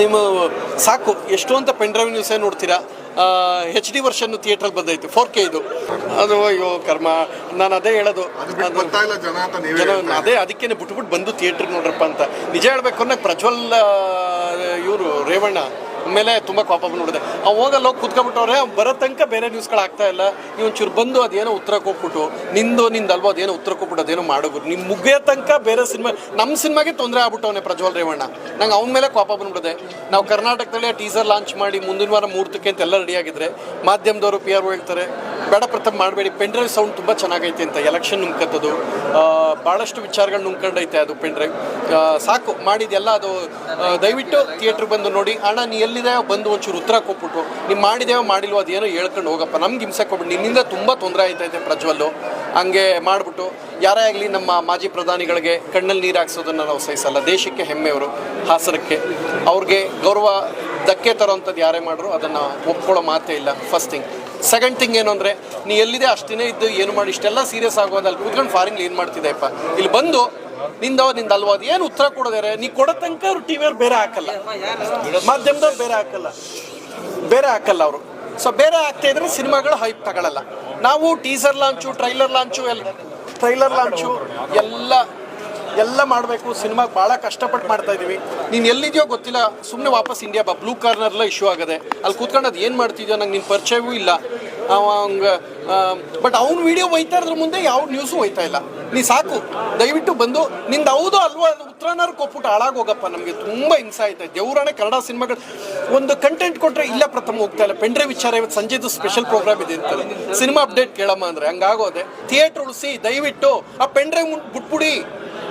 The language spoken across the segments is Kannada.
ನಿಮ್ಮ ಸಾಕು ಎಷ್ಟು ಅಂತ ಪೆನ್ ಡ್ರೈವ್ ಏನು ನೋಡ್ತೀರಾ? ಹೆಚ್ ಡಿ ವರ್ಷನ್ ಥಿಯೇಟ್ರಲ್ಲಿ ಬಂದೈತೆ ಫೋರ್ ಕೆ ಇದು. ಅದು ಅಯ್ಯೋ ಕರ್ಮ ನಾನು ಅದೇ ಹೇಳೋದು. ಜನ ಅದೇ ಅದಕ್ಕೇನೆ ಬಿಟ್ಬಿಟ್ಟು ಬಂದು ಥಿಯೇಟ್ರಿಗೆ ನೋಡ್ರಪ್ಪ ಅಂತ. ನಿಜ ಹೇಳ್ಬೇಕು ಅನ್ನೋ ಪ್ರಜ್ವಲ್ ಇವರು ರೇವಣ್ಣ. ಮೇಲೆ ತುಂಬ ಕೋಪ ಬಂದ್ಬಿಡಿದೆ ಅವ್ನು ಹೋಗಲ್ಲ ಹೋಗಿ ಕುತ್ಕೊಂಡ್ಬಿಟ್ಟವ್ರೆ ಬರೋ ತನಕ ಬೇರೆ ನ್ಯೂಸ್ಗಳು ಆಗ್ತಾ ಇಲ್ಲ. ನೀವು ಒಂಚೂರು ಬಂದು ಅದೇನೋ ಉತ್ತರ ಕೊಟ್ಬಿಟ್ಟು, ನಿಂದು ನಿಂದು ಅಲ್ವಾ ಅದೇನೋ ಉತ್ತರ ಕೊಟ್ಬಿಟ್ಟು ಅದೇನೋ ಮಾಡೋದು. ನಿಮ್ಮ ಮುಗಿಯೋ ತನಕ ಬೇರೆ ಸಿನಿಮಾ ನಮ್ಮ ಸಿನಿಮಾಗೆ ತೊಂದರೆ ಆಗ್ಬಿಟ್ಟವನೆ ಪ್ರಜ್ವಲ್ ರೇವಣ್ಣ. ನಂಗೆ ಅವನ ಮೇಲೆ ಕೋಪ ಬಂದ್ಬಿಡಿದೆ ನಾವು ಕರ್ನಾಟಕದಲ್ಲಿ ಟೀಸರ್ ಲಾಂಚ್ ಮಾಡಿ ಮುಂದಿನ ವಾರ ಮೂರ್ತಕ್ಕೆ ಅಂತ ಎಲ್ಲ ರೆಡಿ ಆಗಿದ್ರೆ, ಮಾಧ್ಯಮದವರು ಪಿ ಆರ್ ಹೇಳ್ತಾರೆ. ಬೇಡ ಪ್ರಥಮ ಮಾಡಬೇಡಿ. ಪೆನ್ ಡ್ರೈವ್ ಸೌಂಡ್ ತುಂಬ ಚೆನ್ನಾಗೈತೆ ಅಂತ ಎಲೆಕ್ಷನ್ ನುಂಕತ್ತದು ಭಾಳಷ್ಟು ವಿಚಾರಗಳು ನುಂಗ್ಕೊಂಡೈತೆ ಅದು ಪೆನ್ ಡ್ರೈವ್ ಸಾಕು ಮಾಡಿದೆಲ್ಲ ಅದು ದಯವಿಟ್ಟು ಥಿಯೇಟ್ರ್ ಬಂದು ನೋಡಿ. ಅಣ್ಣ, ನೀ ಎಲ್ಲಿದೆ ಬಂದು ಒಂಚೂರು ಉತ್ತರ ಕೊಟ್ಬಿಟ್ಟು ನೀವು ಮಾಡಿದೇವೋ ಮಾಡಿಲ್ವೋ ಅದೇನೋ ಹೇಳ್ಕೊಂಡು ಹೋಗಪ್ಪ. ನಮ್ಗೆ ಹಿಂಸೆ ಕೊಟ್ಬಿಟ್ಟು ನಿನ್ನಿಂದ ತುಂಬ ತೊಂದರೆ ಆಯ್ತೈತೆ ಪ್ರಜ್ವಲ್ಲು. ಹಂಗೆ ಮಾಡಿಬಿಟ್ಟು, ಯಾರೇ ಆಗಲಿ ನಮ್ಮ ಮಾಜಿ ಪ್ರಧಾನಿಗಳಿಗೆ ಕಣ್ಣಲ್ಲಿ ನೀರು ಹಾಕ್ಸೋದನ್ನು ನಾವು ಸಹಿಸಲ್ಲ. ದೇಶಕ್ಕೆ ಹೆಮ್ಮೆಯವರು ಹಾಸನಕ್ಕೆ. ಅವ್ರಿಗೆ ಗೌರವ ಧಕ್ಕೆ ತರೋವಂಥದ್ದು ಯಾರೇ ಮಾಡ್ರು, ಅದನ್ನು ಒಪ್ಕೊಳ್ಳೋ ಮಾತೇ ಇಲ್ಲ. ಫಸ್ಟ್ ಥಿಂಗ್ ಸೆಕೆಂಡ್ ಥಿಂಗ್ ಏನು ಅಂದರೆ, ನೀ ಎಲ್ಲಿದೆ ಅಷ್ಟೇ ಇದ್ದು ಏನು ಮಾಡಿ, ಇಷ್ಟೆಲ್ಲ ಸೀರಿಯಸ್ ಆಗೋದು ಅಲ್ಲಿ ಕೂತ್ಕೊಂಡು ಫಾರಿನ್ಲಿ ಏನು ಮಾಡ್ತಿದ್ದೆಪ್ಪ ಇಲ್ಲಿ ಬಂದು ನಿಂದವ ನಿಂದ ಅಲ್ವಾ? ಏನು ಉತ್ತರ ಕೊಡೋದಾರೆ ನೀ ಕೊಡೋ ತನಕ ಅವ್ರು ಟಿ ವಿಯವ್ರು ಬೇರೆ ಹಾಕಲ್ಲ. ಮಾಧ್ಯಮದವ್ರು ಬೇರೆ ಹಾಕಲ್ಲ. ಬೇರೆ ಹಾಕಲ್ಲ ಅವರು. ಸೊ ಬೇರೆ ಆಗ್ತಾ ಇದ್ರೆ ಸಿನಿಮಾಗಳು ಹೈಪ್ ತಗೊಳ್ಳಲ್ಲ ನಾವು ಟೀಸರ್ ಲಾಂಚು ಟ್ರೈಲರ್ ಲಾಂಚು ಎಲ್ಲ ಟ್ರೈಲರ್ ಲಾಂಚು ಎಲ್ಲ ಎಲ್ಲ ಮಾಡಬೇಕು, ಸಿನಿಮಾಗೆ ಭಾಳ ಕಷ್ಟಪಟ್ಟು ಮಾಡ್ತಾ ಇದ್ದೀವಿ ನೀನು ಎಲ್ಲಿದೆಯೋ ಗೊತ್ತಿಲ್ಲ ಸುಮ್ಮನೆ ವಾಪಸ್ ಇಂಡಿಯಾ ಬಾ ಬ್ಲೂ ಕಾರ್ನರ್ಲ ಇಶ್ಯೂ ಆಗದೆ. ಅಲ್ಲಿ ಕೂತ್ಕೊಂಡು ಅದು ಏನು ಮಾಡ್ತಿದ್ಯೋ ನಂಗೆ ನಿನ್ನ ಪರಿಚಯವೂ ಇಲ್ಲ. ಅವಂಗ ಬಟ್ ಅವ್ನ ವಿಡಿಯೋ ಒಯ್ತಾ ಇದ್ರ ಮುಂದೆ ಯಾವ ನ್ಯೂಸು ಒಯ್ತಾ ಇಲ್ಲ. ನೀ ಸಾಕು, ದಯವಿಟ್ಟು ಬಂದು, ನಿಂದು ಹೌದು ಅಲ್ವಾ ಉತ್ತರನಾರು ಕೊಟ್ಬಿಟ್ಟು ಹಾಳಾಗೋಗಪ್ಪ ನಮಗೆ ತುಂಬ ಹಿಂಸೆ ಆಯ್ತಾ ದೇವರಾಣೆ ಕನ್ನಡ ಸಿನಿಮಾಗಳು, ಒಂದು ಕಂಟೆಂಟ್ ಕೊಟ್ಟರೆ ಇಲ್ಲ ಪ್ರಥಮ ಹೋಗ್ತಾ ಇಲ್ಲ. ಪೆಂಡ್ರೆ ವಿಚಾರ ಇವತ್ತು ಸಂಜೆದು ಸ್ಪೆಷಲ್ ಪ್ರೋಗ್ರಾಮ್ ಇದೆ ಅಂತಾರೆ. ಸಿನಿಮಾ ಅಪ್ಡೇಟ್ ಕೇಳಮ್ಮ ಅಂದರೆ, ಹಂಗಾಗೋದೆ. ಥಿಯೇಟ್ರ್ ಉಳಿಸಿ, ದಯವಿಟ್ಟು, ಆ ಪೆಂಡ್ರೆ ಬಿಟ್ಬಿಡಿ.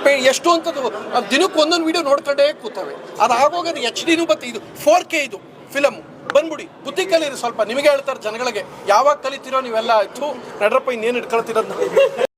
ಪೆ- ಎಷ್ಟು ಅಂತದ್ದು ದಿನಕ್ಕೆ ಒಂದೊಂದು ವಿಡಿಯೋ ನೋಡ್ಕೊಂಡೇ ಕೂತವೆ. ಅದು ಆಗೋಗೋದು ಎಚ್ ಡಿನೂ ಬತ್ತೆ ಇದು ಫೋರ್ ಕೆ ಇದು ಫಿಲಮ್ ಬಂದ್ಬಿಡಿ, ಬುದ್ಧಿ ಕಲೀರಿ ಸ್ವಲ್ಪ. ನಿಮಗೆ ಹೇಳ್ತಾರೆ ಜನಗಳಿಗೆ, ಯಾವಾಗ ಕಲಿತೀರೋ ನೀವೆಲ್ಲ ಆಯ್ತು. ನಡ್ರಪ್ಪ, ಇನ್ನೇನು ಇಟ್ಕೊಳ್ತಿರೋದು